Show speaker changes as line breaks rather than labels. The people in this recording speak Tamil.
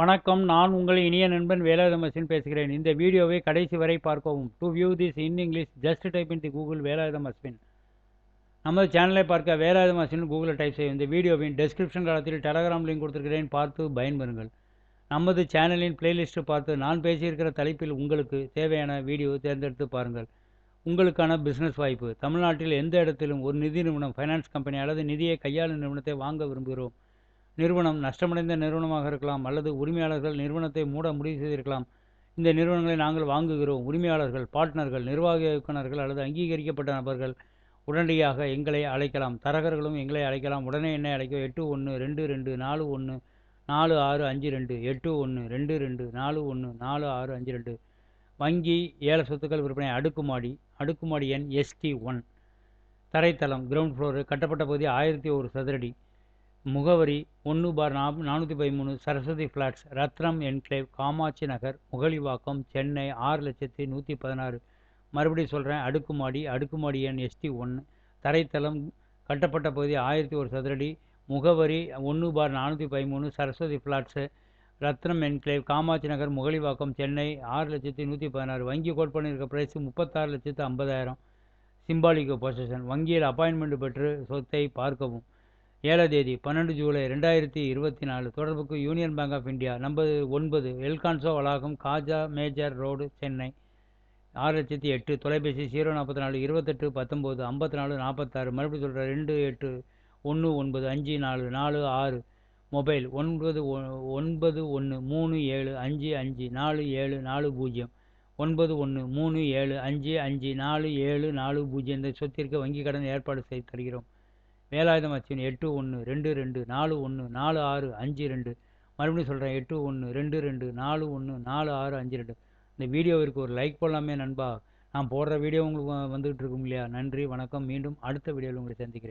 வணக்கம். நான் உங்கள் இனிய நண்பன் வேலாயுதம் பேசுகிறேன். இந்த வீடியோவை கடைசி வரை பார்க்கவும். To view this in English just type in the Google Velayutham நமது சேனலை பார்க்க வேலாயுதமசின் கூகுளில் டைப் செய்யும் இந்த வீடியோவின் டெஸ்கிரிப்ஷன் காலத்தில் டெலகிராம் லிங்க் கொடுத்துருக்கிறேன். பார்த்து பயன்பெறுங்கள். நமது சேனலின் பிளேலிஸ்ட்டு பார்த்து நான் பேசியிருக்கிற தலைப்பில் உங்களுக்கு தேவையான வீடியோ தேர்ந்தெடுத்து பாருங்கள். உங்களுக்கான பிஸ்னஸ் வாய்ப்பு. தமிழ்நாட்டில் எந்த இடத்திலும் ஒரு நிதி நிறுவனம் ஃபைனான்ஸ் கம்பெனி அல்லது நிதியை கையாளும் நிறுவனத்தை வாங்க விரும்புகிறோம். நிறுவனம் நஷ்டமடைந்த நிறுவனமாக இருக்கலாம் அல்லது உரிமையாளர்கள் நிறுவனத்தை மூட முடிவு செய்திருக்கலாம். இந்த நிறுவனங்களை நாங்கள் வாங்குகிறோம். உரிமையாளர்கள் பார்ட்னர்கள் நிர்வாக இயக்குநர்கள் அல்லது அங்கீகரிக்கப்பட்ட நபர்கள் உடனடியாக எங்களை அழைக்கலாம். தரகர்களும் எங்களை அழைக்கலாம். உடனே என்னை அழைக்க எட்டு ஒன்று ரெண்டு ரெண்டு நாலு ஒன்று நாலு ஆறு அஞ்சு ரெண்டு எட்டு ஒன்று ரெண்டு ரெண்டு நாலு ஒன்று நாலு ஆறு அஞ்சு ரெண்டு. வங்கி ஏல சொத்துக்கள் விற்பனை அடுக்குமாடி அடுக்குமாடி எண் எஸ்டி ஒன். தரைத்தளம் கிரவுண்ட் ஃப்ளோரு கட்டப்பட்ட பகுதி ஆயிரத்தி ஒரு சதுரடி. முகவரி ஒன்று பார் நா நானூற்றி பதிமூணு சரஸ்வதி ஃப்ளாட்ஸ் ரத்னம் என்க்ளேவ் காமாட்சி நகர் முகலிவாக்கம் சென்னை ஆறு லட்சத்தி நூற்றி பதினாறு. மறுபடியும் சொல்கிறேன் அடுக்குமாடி அடுக்குமாடி எண் எஸ்டி ஒன்று தரைத்தளம் கட்டப்பட்ட பகுதி ஆயிரத்தி ஒரு சதுரடி. முகவரி ஒன்று பார் நானூற்றி பதிமூணு சரஸ்வதி ஃப்ளாட்ஸு ரத்னம் என்க்ளேவ் காமாட்சி நகர் முகலிவாக்கம் சென்னை ஆறு லட்சத்தி நூற்றி பதினாறு. வங்கி கோட் பண்ணியிருக்க ப்ரைஸ் முப்பத்தாறு லட்சத்து ஐம்பதாயிரம். சிம்பாலிகோ பொசிஷன் வங்கியில் அப்பாயின்மெண்ட் பெற்று சொத்தை பார்க்கவும். ஏழாம் தேதி பன்னெண்டு ஜூலை ரெண்டாயிரத்தி இருபத்தி நாலு தொடர்புக்கு Union Bank of India number ஒன்பது எல்கான்சோ வளாகம் காஜா மேஜர் ரோடு சென்னை. ஆறு லட்சத்தி எட்டு தொலைபேசி ஜீரோ நாற்பத்தி நாலு இருபத்தெட்டு பத்தொம்போது ஐம்பத்தி நாலு நாற்பத்தாறு. மறுபடியும் சொல்கிற ரெண்டு எட்டு ஒன்று ஒன்பது அஞ்சு நாலு நாலு ஆறு. மொபைல் ஒன்பது ஒன்பது ஒன்று மூணு ஏழு அஞ்சு அஞ்சு நாலு ஏழு நாலு பூஜ்ஜியம். ஒன்பது ஒன்று மூணு ஏழு அஞ்சு அஞ்சு நாலு ஏழு நாலு பூஜ்ஜியம். இந்த சொத்திற்கு வங்கிக் கடன் ஏற்பாடு செய்து தருகிறோம். வேலாயுதம் அச்சின் எட்டு ஒன்று ரெண்டு ரெண்டு நாலு ஒன்று நாலு ஆறு அஞ்சு ரெண்டு. மறுபடியும் சொல்கிறேன் எட்டு ஒன்று ரெண்டு ரெண்டு நாலு ஒன்று நாலு ஆறு அஞ்சு ரெண்டு. இந்த வீடியோவிற்கு ஒரு லைக் போடலாமே நண்பா. நான் போடுற வீடியோ உங்களுக்கு வந்துகிட்டு இருக்கும் இல்லையா? நன்றி வணக்கம். மீண்டும் அடுத்த வீடியோவில் உங்களை சந்திக்கிறேன்.